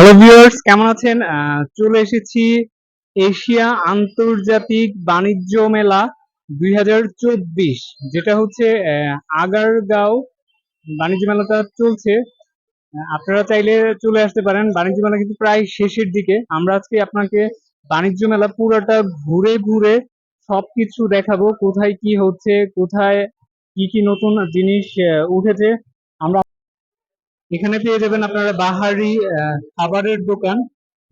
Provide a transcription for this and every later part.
Hello viewers কেমন আছেন? চলে এসেছি এশিয়া আন্তর্জাতিক বাণিজ্য মেলা দুই যেটা হচ্ছে আগারগাঁও বাণিজ্য মেলাটা চলছে। আপনারা চাইলে চলে আসতে পারেন। বাণিজ্য মেলা কিন্তু প্রায় শেষের দিকে। আমরা আজকে আপনাকে বাণিজ্য মেলা পুরোটা ঘুরে ঘুরে সবকিছু দেখাবো। কোথায় কি হচ্ছে, কোথায় কি কি নতুন জিনিস উঠেছে। আমরা এখানে পেয়ে যাবেন আপনারা বাহারি খাবারের দোকান।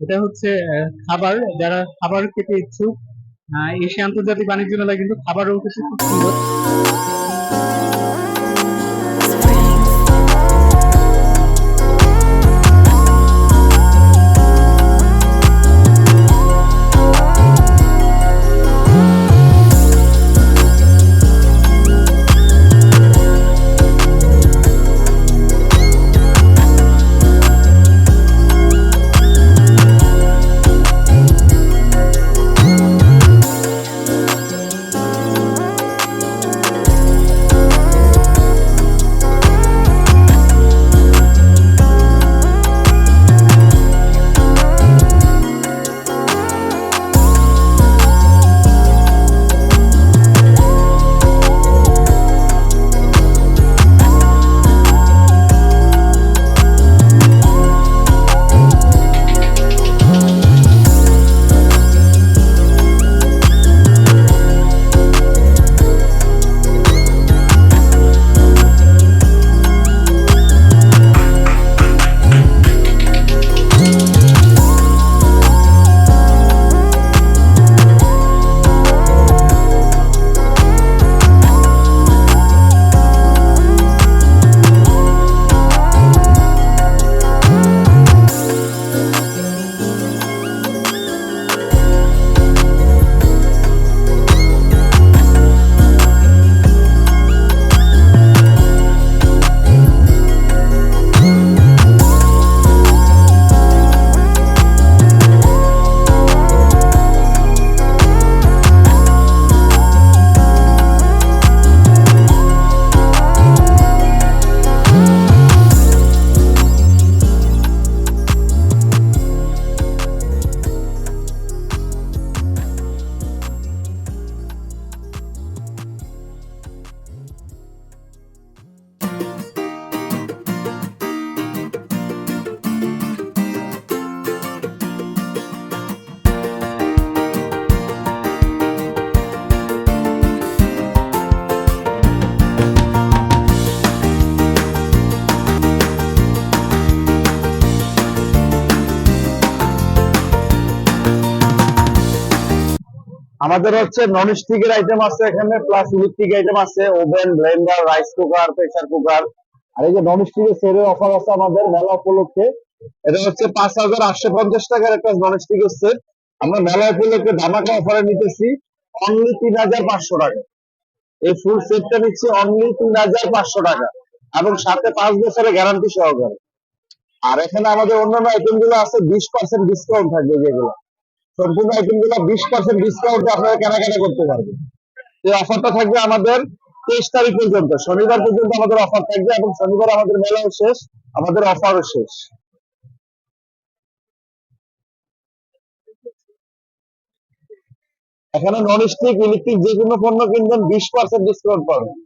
এটা হচ্ছে খাবার। যারা খাবার খেতে ইচ্ছুক এশিয়া আন্তর্জাতিক বাণিজ্য মেলায় কিন্তু খাবারও কিছু খুব সুন্দর। আমাদের হচ্ছে নন স্টিকের আইটেম আছে এখানে প্লাস ইলেকট্রিক আইটেম আছে oven blender rice cooker pressure cooker আর এই যে নন স্টিকের সেলের অফার আছে আমাদের মেলা উপলক্ষে, এটা হচ্ছে পাঁচ হাজার আটশো পঞ্চাশ টাকার একটা নন স্টিকের সেট আমরা মেলা উপলক্ষে ধামাকা অফারে নিতেছি অনলি তিন হাজার পাঁচশো টাকা। এই ফুল সেটটা নিচ্ছি অনলি তিন হাজার পাঁচশো টাকা এবং সাথে পাঁচ বছরের গ্যারান্টি সহকারে। আর এখানে আমাদের অন্যান্য আইটেমগুলো আছে, বিশ পার্সেন্ট ডিসকাউন্ট থাকবে যেগুলো। সম্পূর্ণ আইটেম বিশ পার্সেন্ট ডিসকাউন্টে আপনারা কেনাকাটা করতে পারবেন। এই অফারটা থাকবে আমাদের তেইশ তারিখ পর্যন্ত। শনিবার পর্যন্ত আমাদের অফার থাকবে এবং শনিবার আমাদের মেলাও শেষ, আমাদের অফারও শেষ। এখানে নন স্টিক ইলেকট্রিক যে কোনো পণ্য কিনবেন বিশ পার্সেন্ট ডিসকাউন্ট পাবেন।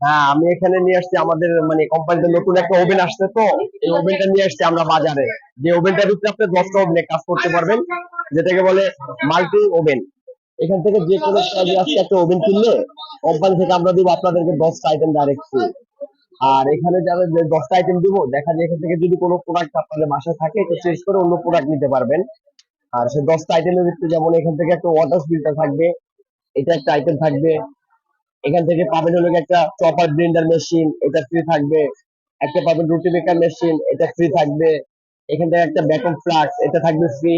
হ্যাঁ আমি এখানে নিয়ে আসছি আমাদের মানে কোম্পানিতে নতুন একটা ওভেন আসছে তো, এই ওভেনটা নিয়ে আসছি আমরা বাজারে। যে ওভেনটার ভিতরে আপনি দশটা ওভেনে কাজ করতে পারবেন, যেটাকে বলে মাল্টি ওভেন এখান থেকে যে কোনো কাজে আজকে একটা ওভেন কিনলে কোম্পানি থেকে আমরা দিব আপনাদেরকে দশটা আইটেম ডাইরেক্ট আর এখানে যারা যে দশটা আইটেম দিব, দেখা যায় এখান থেকে যদি কোনো প্রোডাক্ট আপনাদের বাসায় থাকে এটা চেঞ্জ করে অন্য প্রোডাক্ট নিতে পারবেন। আর সেই দশটা আইটেমের ভিতরে যেমন এখান থেকে একটা ওয়াটার ফিল্টার থাকবে এটা একটা আইটেম থাকবে। এখান থেকে পাবেন হলো একটা চপার ব্লেন্ডার মেশিন এটা ফ্রি থাকবে। একটা পাবেন রুটি মেকার মেশিন এটা ফ্রি থাকবে। এখান থেকে একটা ব্যাকআপ ফ্লাক্স এটা থাকবে ফ্রি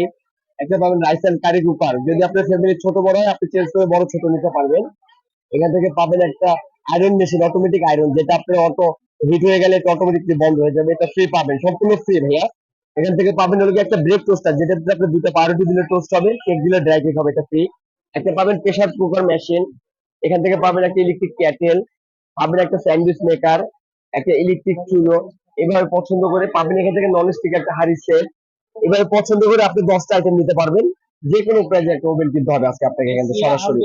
একটা পাবেন রাইস এন্ড কারি কুকার যদি আপনার ফ্যামিলি ছোট বড় হয়, আপনি চেঞ্জ করে বড়, ছোট নিতে পারবেন। এখান থেকে পাবেন একটা আয়রন মেশিন অটোমেটিক আয়রন যেটা আপনার অটো হিট হয়ে গেলে অটোমেটিকলি বন্ধ হয়ে যাবে। এটা ফ্রি পাবেন, সম্পূর্ণ ফ্রি ভাইয়া। এখান থেকে পাবেন হলো একটা ব্রেক টোস্টার যেটাতে আপনি দুটো পাউরুটি দিলে টোস্ট হবে কেক দিলে ড্রাই কেক হবে, এটা ফ্রি একটা পাবেন প্রেসার কুকার মেশিন এখান থেকে পাবেন একটা ইলেকট্রিক ক্যাটেল পাবেন একটা স্যান্ডউইচ মেকার একটা ইলেকট্রিক চুলো এভাবে পছন্দ করে পাবেন এখান থেকে নন স্টিক একটা হাড়ি সেট এভাবে পছন্দ করে আপনি দশটা আইটেম নিতে পারবেন যে কোনো প্রাইজে একটা ওভেন কিনতে হবে আজকে আপনাকে এখান থেকে সরাসরি।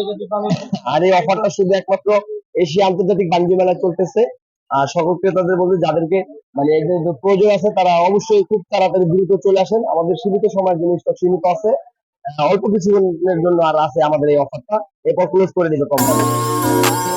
আর এই অফারটা শুধু একমাত্র এশিয়া আন্তর্জাতিক বাণিজ্য মেলা চলতেছে। আর সকল ক্রেতাদের বলব যাদেরকে মানে প্রয়োজন আছে তারা অবশ্যই খুব তাড়াতাড়ি দ্রুত চলে আসেন। আমাদের সীমিত সময়ের জন্য stock সীমিত আছে। অল্প কিছুদিনের জন্য আর আছে আমাদের এই অফারটা এরপর ক্লোজ করে দিবে কোম্পানি